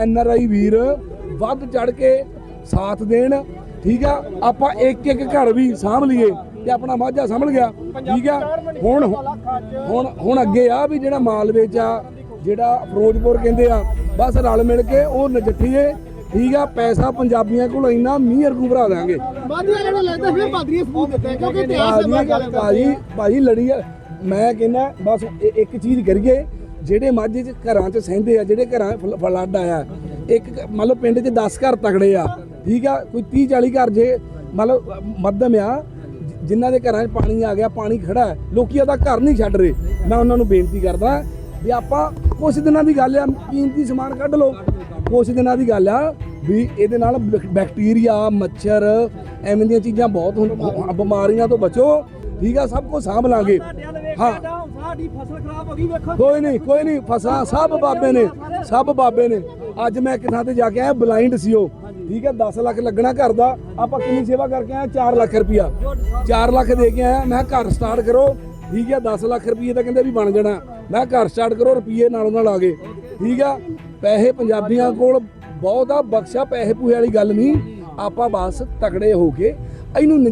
N R I ਵੀਰ ਵੱਧ ਚੜ ਕੇ ਸਾਥ ਦੇਣ ਠੀਕ ਆ? ਆਪਾਂ ਇੱਕ ਇੱਕ ਘਰ ਵੀ ਸਾਂਭ ਲਈਏ ਤੇ ਆਪਣਾ ਮਾਝਾ ਸੰਭਲ ਗਿਆ ਠੀਕ ਆ? ਹੁਣ ਹੁਣ ਹੁਣ ਅੱਗੇ ਆ ਵੀ ਜਿਹੜਾ ਮਾਲਵੇ ਚ ਆ ਜਿਹੜਾ ਫਿਰੋਜ਼ਪੁਰ ਕਹਿੰਦੇ ਆ ਬਸ ਰਲ ਮਿਲ ਕੇ ਉਹ ਨਜਿੱਠੀਏ ਠੀਕ ਆ? ਪੈਸਾ ਪੰਜਾਬੀਆਂ ਕੋਲ ਇੰਨਾ ਮੀਂਹ ਅਰਗੂ ਭਰਾ ਦਾਂਗੇ ਬਾਦੀ ਵਾਲੇ ਨੂੰ ਲੱਗਦਾ ਫਿਰ ਬਾਦਰੀ ਸਬੂਤ ਦਿੱਤਾ ਕਿਉਂਕਿ ਇਤਿਹਾਸ ਹੈ ਭਾਜੀ ਭਾਜੀ ਲੜੀ ਮੈਂ ਕਹਿੰਦਾ ਬਸ ਇੱਕ ਚੀਜ਼ ਕਰੀਏ ਜਿਹੜੇ ਮਾਝੇ ਚ ਘਰਾਂ ਚ ਸਹਿੰਦੇ ਆ, ਜਿਹੜੇ ਘਰਾਂ ਫਲ- ਫਲੱਡ ਆਇਆ ਇੱਕ ਘ- ਮਤਲਬ ਪਿੰਡ 'ਚ 10 ਘਰ ਤਗੜੇ ਆ, ਠੀਕ ਆ? ਕੋਈ 30 40 ਘਰ ਜੇ, ਮਤਲਬ, ਮੱਧਮ ਆ, ਜਿ- ਜਿਨ੍ਹਾਂ ਦੇ ਘਰਾਂ 'ਚ ਪਾਣੀ ਆ ਗਿਆ, ਪਾਣੀ ਖੜਾ ਹੈ, ਲੋਕੀ ਉਹਦਾ ਘਰ ਨਹੀਂ ਛੱਡ ਰਹੇ। ਮੈਂ ਉਹਨਾਂ ਨੂੰ ਬੇਨਤੀ ਕਰਦਾ ਵੀ ਆਪਾਂ ਕੁਝ ਦਿਨਾਂ ਦੀ ਗੱਲ ਆ, ਕੀਮਤੀ ਸਮਾਨ ਕੱਢ ਲਓ। ਕੁਝ ਦਿਨਾਂ ਦੀ ਗੱਲ ਆ ਵੀ ਇਹਦੇ ਨਾਲ ਬੈਕਟੀਰੀਆ, ਮੱਛਰ, ਐਵੇਂ ਦੀਆਂ ਚੀਜ਼ਾਂ ਬਹੁਤ ਬਿਮਾਰੀਆਂ ਤੋਂ ਬਚੋ, ਠੀਕ ਆ? ਸਭ ਕੁਝ ਸਾਂਭ ਲਾਂਗੇ। ਹਾਂ। ਸਾਡੀ ਫਸਲ ਖਰਾਬ ਹੋ ਗਈ ਵੇਖੋ। ਕੋਈ ਨਹੀਂ ਕੋਈ ਨਹੀਂ ਫਸਾਂ ਸਭ ਬਾਬੇ ਨੇ ਸਭ ਬਾਬੇ ਨੇ। ਅੱਜ ਮੈਂ ਇੱਕ ਥਾਂ ਤੇ ਜਾ ਕੇ ਆਇਆ ਬਲਾਈਂਡ ਸੀ ਉਹ। ਠੀਕ ਹੈ 10 ਲੱਖ ਲੱਗਣਾ ਘਰ ਦਾ। ਆਪਾਂ ਕਿੰਨੀ ਸੇਵਾ ਕਰਕੇ ਆਏ? 4 ਲੱਖ ਰੁਪਿਆ 4 ਲੱਖ ਦੇ ਕੇ ਆਇਆ ਮੈਂ ਘਰ ਸਟਾਰਟ ਕਰੋ। ਠੀਕ ਹੈ 10 ਲੱਖ ਰੁਪਏ ਤਾਂ ਕਹਿੰਦੇ ਵੀ ਬਣ ਜਾਣਾ। ਮੈਂ ਘਰ ਸਟਾਰਟ ਕਰੋ ਰੁਪਏ ਨਾਲੋਂ ਨਾਲ ਆ ਗਏ। ਠੀਕ ਆ ਪੈਸੇ ਪੰਜਾਬੀਆਂ ਕੋਲ ਬਹੁਤ ਬਖਸ਼ਾ ਪੈਸੇ ਪੂਹੇ ਵਾਲੀ ਗੱਲ ਨਹੀਂ। ਆਪਾਂ ਬਸ ਤਕੜੇ ਹੋ ਕੇ ਇਹਨੂੰ